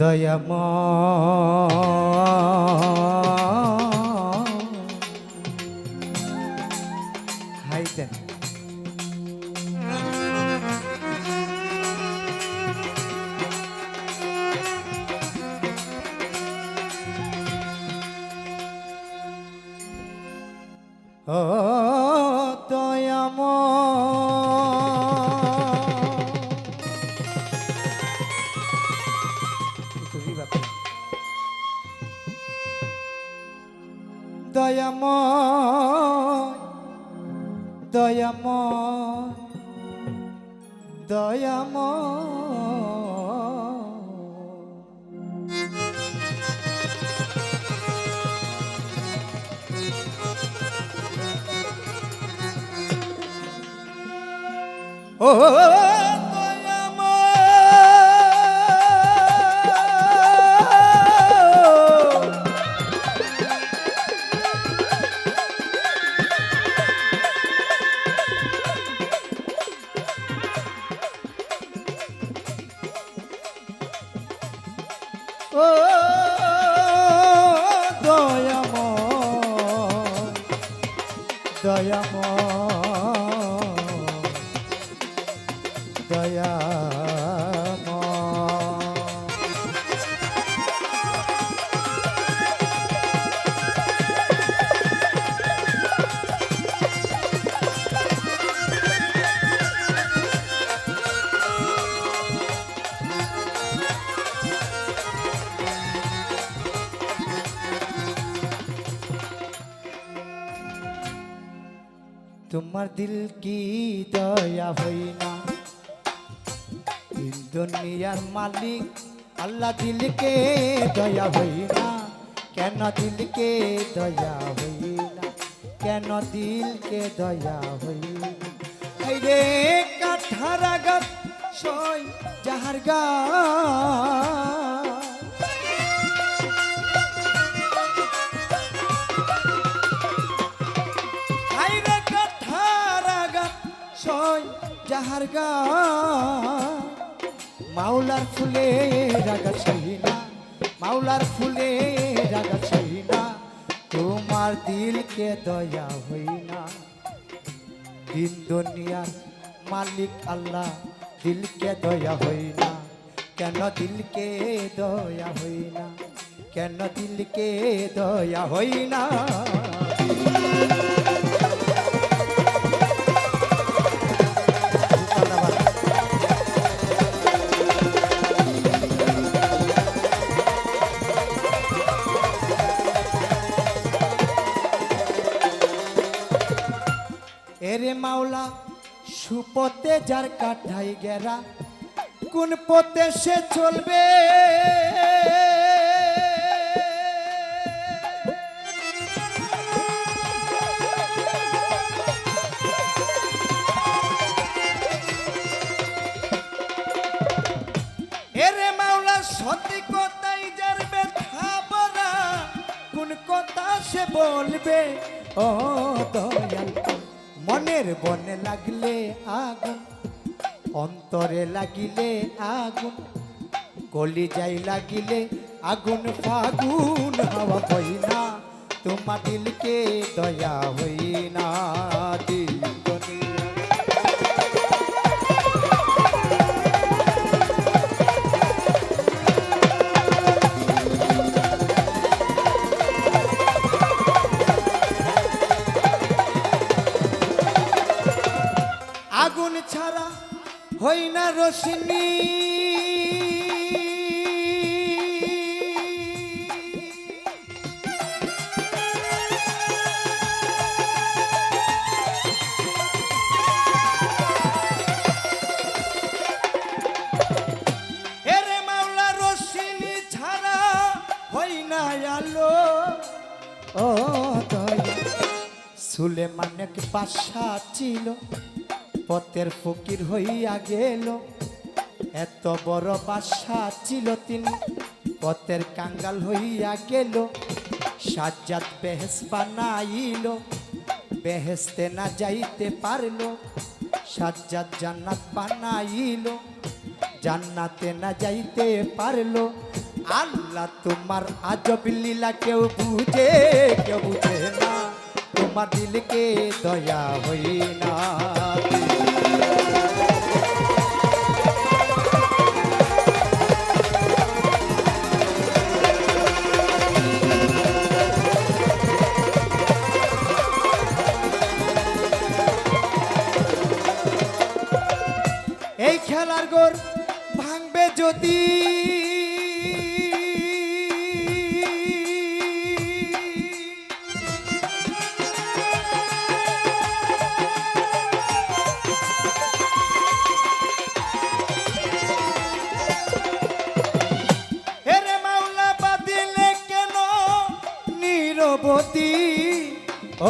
দয়াম দয়াময় দয়াময় দয়াময়। ও দয়াময় দয়াময় তোমার দিল কি দয়া হই না? দুনিয়ার মালিক, আল্লাহ দিলকে দয়া হই না। কেন দিলকে দয়া হই না? কেন দিলকে দয়া হই না? রে কাঠারাগাত সই যাহার গা যাহার গা মাওলার ফুলে রাগা সহিনা মাওলার ফুলে রাগা সহিনা তোমার দিলকে দয়া হইনা দিন দুনিয়ার মালিক আল্লাহ, দিলকে দয়া হইনা কেন দিলকে দয়া হইনা কেন দিলকে দয়া হইনা মাওলা সুপতে যার কাঠাই গেরা কোন পথে সে চলবে? মাওলা সে বলবে? ও দয়াল মনের বনে লাগলে আগুন, অন্তরে লাগিলে আগুন কলি যাই লাগিলে আগুন, ফাগুন হওয়া হই না তোমার দিলকে দয়া হই না দিল। হই না না আলো। ও সুলেমানেক বাসা ছিল। পথের ফকির হইয়া গেল। এত বড় বাসা ছিল তিনি। পথের কাঙ্গাল হইয়া গেল। সাজ্জাদ বেহেস বানাইল বেহেস্তে না যাইতে পারল। সাজ্জাদ জান্নাত বানাইল। জান্নাতে না যাইতে পারল। আল্লাহ তোমার আজব লীলা কেউ বুঝে কেউ বুঝে না। তোমার দিলকে দয়া হই না। খেলার গোর ভাঙবে যদি।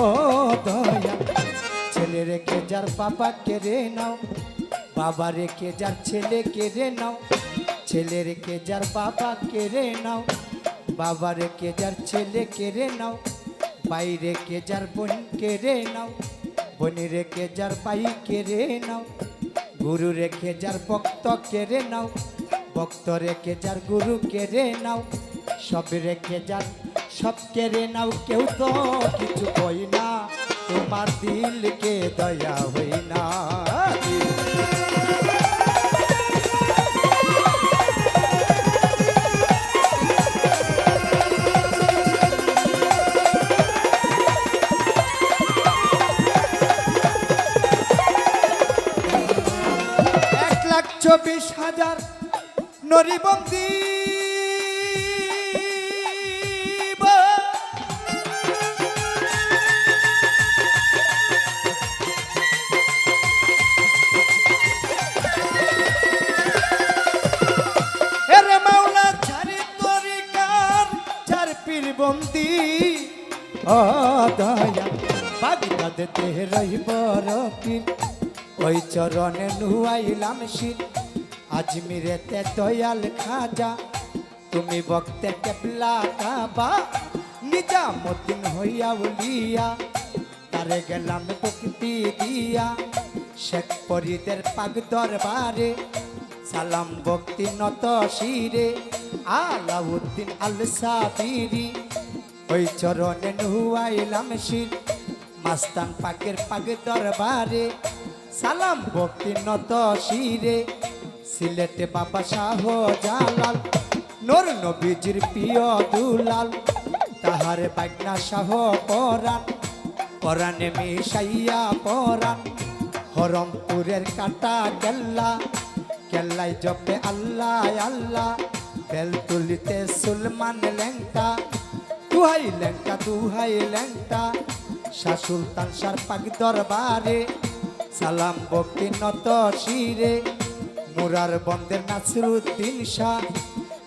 ও দয়া ছেলে রেখে যার বাবা কেড়ে নাও। বাবা রেখে যার ছেলে কেড়ে নাও? ছেলে রেখে যার বাবা কেড়ে নাও? বাবা রেখে যার ছেলে কেড়ে নাও? ভাই রেখে যার বোন কেড়ে নাও? বোনি রেখে যার ভাই কেড়ে নাও? গুরু রেখে যার ভক্ত কেড়ে নাও? ভক্ত রেখে যার গুরু কেড়ে নাও? সব রেখে যার, সব কেড়ে নাও? কেউ তো কিছু কই না, তোমার দিলকে দয়া হই না। চব্বিশ হাজার নরিবন্দি। এরে মাওলা ছাড়ি তরিকার চার পীর ওই চরণে নুয়াইলাম শির। আজমিরেতে দয়াল খাজা, তুমি বক্তে কেবলা কাবা। নিজামুদ্দিন হইয়া উলিয়া, তারে গেলাম ভক্তি দিয়া। শেখ পরিদের পাগ দরবারে, সালাম ভক্তি নত শিরে। আলাউদ্দিন আল সাবিরি, ওই চরণে নুয়াইলাম শির। মাস্তান পাকের পাগ দরবারে সালাম ভক্তি নত শিরে। সিলেটে বাবা শাহ জালাল, নোর নবীজির প্রিয় দুলাল, তাহার বাগনা শাহ পরাণ, পরাণে মিশাইয়া পরাণ। হরমপুরের কাটা কেল্লা কেল্লাই জপে আল্লাহ আল্লাহ। বেল তুলিতে সুলমান লেঙ্কা দুহাই লেঙ্কা দুহাই লেঙ্কা শাহ সুলতান সার পাক দরবারে সালাম ভক্তি নত শিরে, মুরার বন্দের নাসরুদ্দিন শাহ।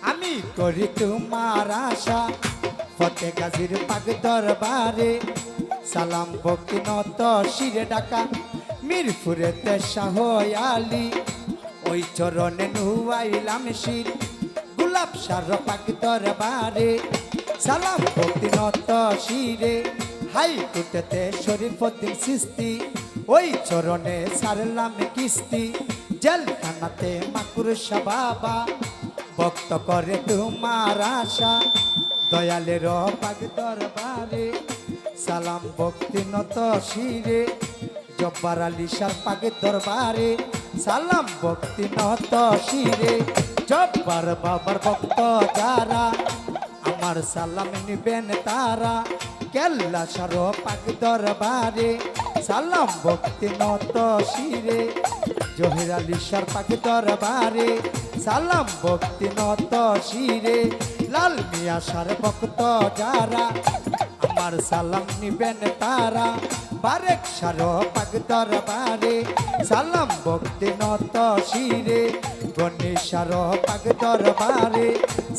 আমি করি তোমার আশা, ফতে গাজীর পাক দরবারে। সালাম ভক্তি নত শিরে ডাকা মিরপুরেতে শাহ আলী ওই চরণে নুয়াইলাম শির, গোলাপ সার পাক দরবারে। সালাম ভক্তি নত শিরে হাই কুটেতে শরীফুদ্দিন সিস্তি। ওই চরণে সারলাম কিস্তি, জেলখানাতে মাকুর বাবা ভক্ত করে তোমার আশা, দয়ালের পাগ দরবারে। সালাম ভক্তি নত শিরে, জব্বার আলী সার পাগে দরবারে। সালাম ভক্তি নত শিরে, জব্বার বাবার ভক্ত যারা, আমার সালাম নিবেন তারা। কেল্লা সার পাগ দরবারে সালাম ভক্তি নত শিরে, জহির আলী সার পাগ দরবারে। সালাম ভক্তি নত শিরে, লাল মিয়া সার ভক্ত যারা। আমার সালাম নিবেন তারা, বারেক সার পাগ দরবারে। সালাম ভক্তি নত শিরে, গণেশ সার পাগ দরবারে।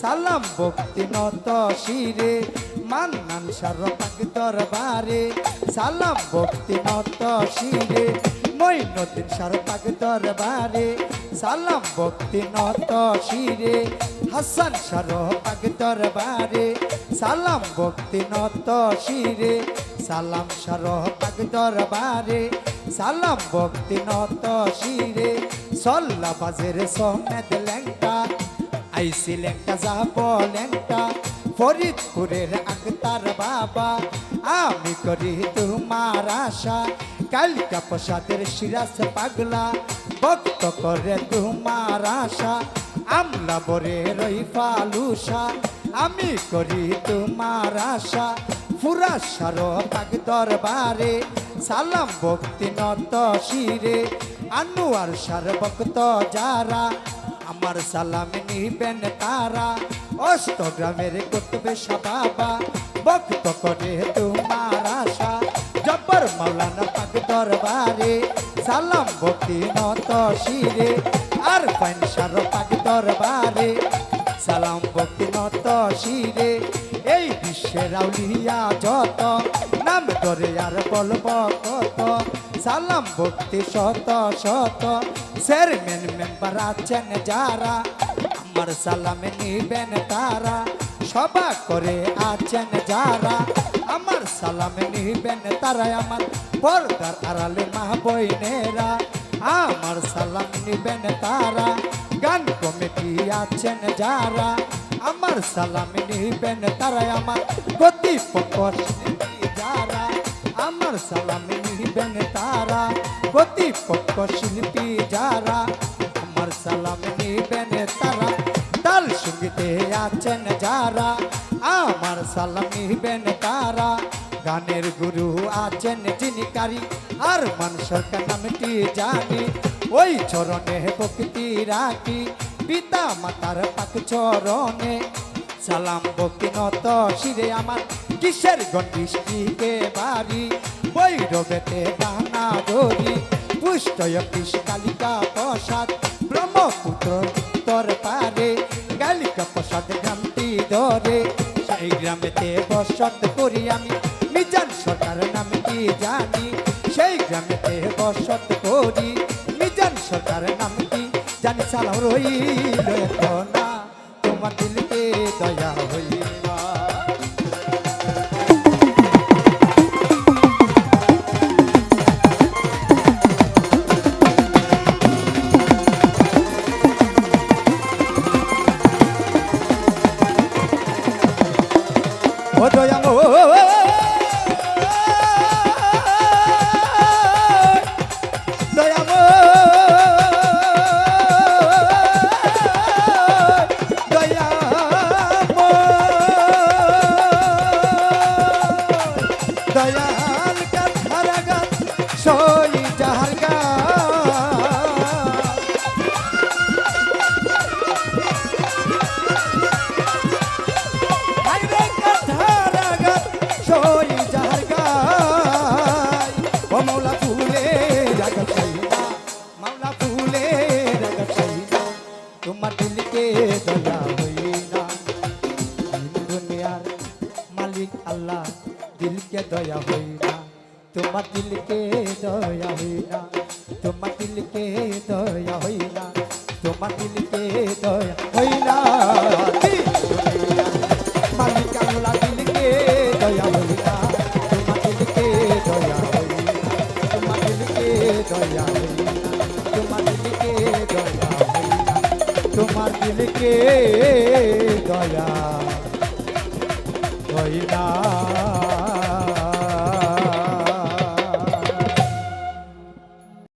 সালাম ভক্তি নত শিরে মান্নান সার পাগ দরবারে, সালাম ভক্তি নত শিরে। মৈনদিন সার পাগ দরবারে, সালাম ভক্তি নত শিরে। হাসান সার পাগ দরবারে, সালাম ভক্তি নত শিরে। সালাম সার পাগ দরবারে, সালাম ভক্তি নত শিরে। সল্লা বাজের সমেত ল্যাংটা, আইসি ল্যাংটা যাব ল্যাংটা। ফরিদপুরের আক্তার বাবা। আমি করি তোমার আশা। কালিকা প্রসাদের সিরাজ পাগলা, ভক্ত করে তোমার আশা। আমলা বরে রই ফালুসা, আমি করি তোমার আশা। ফুরা সার পাগ দরবারে, সালাম ভক্তি নত শিরে। আনোয়ার সার ভক্ত যারা, আমার সালাম নিবেন তারা। অষ্টগ্রামের কুতুবে বাবা, ভক্ত করে তোমার আশা। জব্বর মাওলানা পাক দরবারে সালাম ভক্তি নত শিরে, আর পাইন সার পাক দরবারে সালাম ভক্তি নত শিরে। এই বিশ্বের আউলিয়া যত, নাম ধরে আর বলব কত। সালাম ভক্তি শত শত, চেয়ারম্যান, মেম্বার আছেন যারা আমার সালামে নিবেন তারা সভা করে আছেন যারা। আমার সালামে নিবেন তারা আমার পর্দার আড়ালে মা বইনেরা আমার সালাম নিবেন তারা, গান কমিটি আছেন যারা। আমার সালাম নিবেন তারা আমার শিল্পী যারা। আমার সালাম নিবেন তারা গতিপক্ষ শিল্পী যারা। আমার সালাম আছেন যারা, আমার সালাম নিবেন তারা। গানের গুরু আছেন যিনি কারি, আর মানুষের নামটি জানি? ওই চরণে ভক্তি রাখি, পিতা মাতার পাক চরণে। সালাম ভক্তি নত শিরে আমার, কিসের গণ্ডিষ্টিকে বাড়ি? বৈরবেতে দানা ধরি পুষ্টয় কৃষ কালিকা প্রসাদ, ব্রহ্মপুত্র উত্তর পারে। কালিকা প্রসাদ গ্রামটি ধরে, সেই গ্রামেতে বসত করি আমি। মিজান সরকার নামটি জানি? সেই গ্রামেতে বসত করি। মিজান সরকার নামটি জানি? সালাম রইল না, তোমার দিলকে দয়া হইল। না ও দয়াম তোমার দয়া হইনা